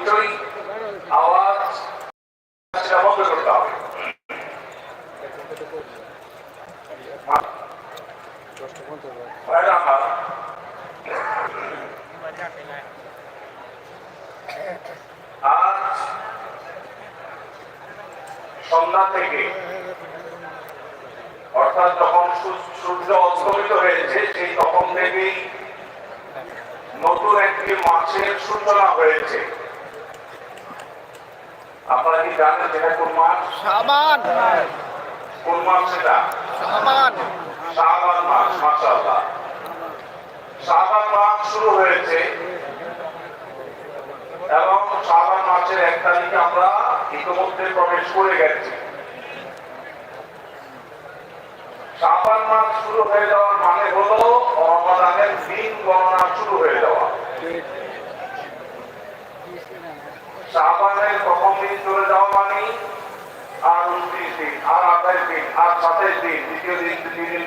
হইচই আওয়াজ বন্ধ করতে হবে সন্ধ্যা থেকে, অর্থাৎ যখন সূর্য অস্তমিত হয়েছে, সেই তখন থেকেই নতুন একটি মাসের সূচনা হয়েছে। আপনারা কি জানেন যেটা কোন মাস? সাবান কোন মাস সেটা? সাবান শাবান মাস মাশাআল্লাহ। শাবান মাস শুরু হয়েছে এবং শাবান মাসের এক তারিখে আমরা ইতিমধ্যে প্রবেশ করে গেছি। শাবান মাস শুরু হয়ে যাওয়ার মানে হলো রমাদানের দিন গণনা শুরু হয়ে যাওয়া। শাবানের প্রথম দিন চলে যাওয়া মানে আর উনত্রিশ দিন, আর আঠাশ দিন, আর সাতাশ দিন, দ্বিতীয় দিন দুই দিন।